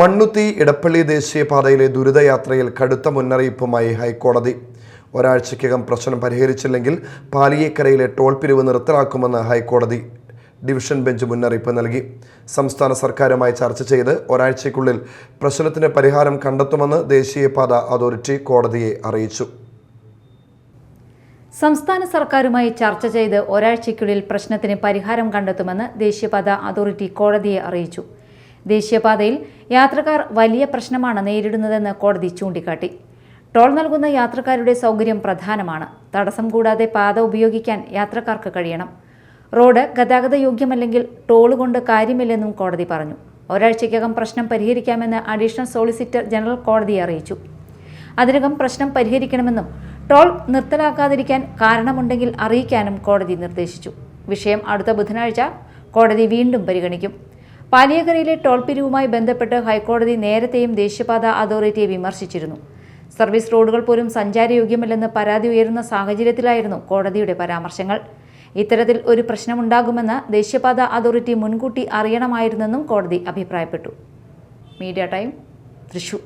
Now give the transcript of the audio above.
മണ്ണുത്തി ഇടപ്പള്ളി ദേശീയപാതയിലെ ദുരിതയാത്രയിൽ കടുത്ത മുന്നറിയിപ്പുമായി ഹൈക്കോടതി. ഒരാഴ്ചയ്ക്കകം പ്രശ്നം പരിഹരിച്ചില്ലെങ്കിൽ പാലിയേക്കരയിലെ ടോൾ പിരിവ് നിർത്തലാക്കുമെന്ന് ഹൈക്കോടതി ഡിവിഷൻ ബെഞ്ച് മുന്നറിയിപ്പ് നൽകി. സംസ്ഥാന സർക്കാരുമായി ചർച്ച ചെയ്ത് ഒരാഴ്ചയ്ക്കുള്ളിൽ പ്രശ്നത്തിന് പരിഹാരം കണ്ടെത്തുമെന്ന് ദേശീയപാത അതോറിറ്റി കോടതിയെ അറിയിച്ചു. സംസ്ഥാന സർക്കാരുമായി ചർച്ച ചെയ്ത് ഒരാഴ്ചയ്ക്കുള്ളിൽ പ്രശ്നത്തിന് പരിഹാരം കണ്ടെത്തുമെന്ന് ദേശീയപാത അതോറിറ്റി കോടതിയെ അറിയിച്ചു. ദേശീയപാതയിൽ യാത്രക്കാർ വലിയ പ്രശ്നമാണ് നേരിടുന്നതെന്ന് കോടതി ചൂണ്ടിക്കാട്ടി. ടോൾ നൽകുന്ന യാത്രക്കാരുടെ സൗകര്യം പ്രധാനമാണ്. തടസ്സം കൂടാതെ പാത ഉപയോഗിക്കാൻ യാത്രക്കാർക്ക് കഴിയണം. റോഡ് ഗതാഗത യോഗ്യമല്ലെങ്കിൽ ടോൾ കൊണ്ട് കാര്യമില്ലെന്നും കോടതി പറഞ്ഞു. ഒരാഴ്ചയ്ക്കകം പ്രശ്നം പരിഹരിക്കാമെന്ന് അഡീഷണൽ സോളിസിറ്റർ ജനറൽ കോടതിയെ അറിയിച്ചു. അതിനകം പ്രശ്നം പരിഹരിക്കണമെന്നും ടോൾ നിർത്തലാക്കാതിരിക്കാൻ കാരണമുണ്ടെങ്കിൽ അറിയിക്കാനും കോടതി നിർദ്ദേശിച്ചു. വിഷയം അടുത്ത ബുധനാഴ്ച കോടതി വീണ്ടും പരിഗണിക്കും. പാലിയക്കരയിലെ ടോൾ പിരിവുമായി ബന്ധപ്പെട്ട് ഹൈക്കോടതി നേരത്തെയും ദേശീയപാത അതോറിറ്റിയെ വിമർശിച്ചിരുന്നു. സർവീസ് റോഡുകൾ പോലും സഞ്ചാരയോഗ്യമല്ലെന്ന് പരാതി ഉയരുന്ന സാഹചര്യത്തിലായിരുന്നു കോടതിയുടെ പരാമർശങ്ങൾ. ഇത്തരത്തിൽ ഒരു പ്രശ്നമുണ്ടാകുമെന്ന് ദേശീയപാത അതോറിറ്റി മുൻകൂട്ടി അറിയണമായിരുന്നെന്നും കോടതി അഭിപ്രായപ്പെട്ടു. Media time Thrissur.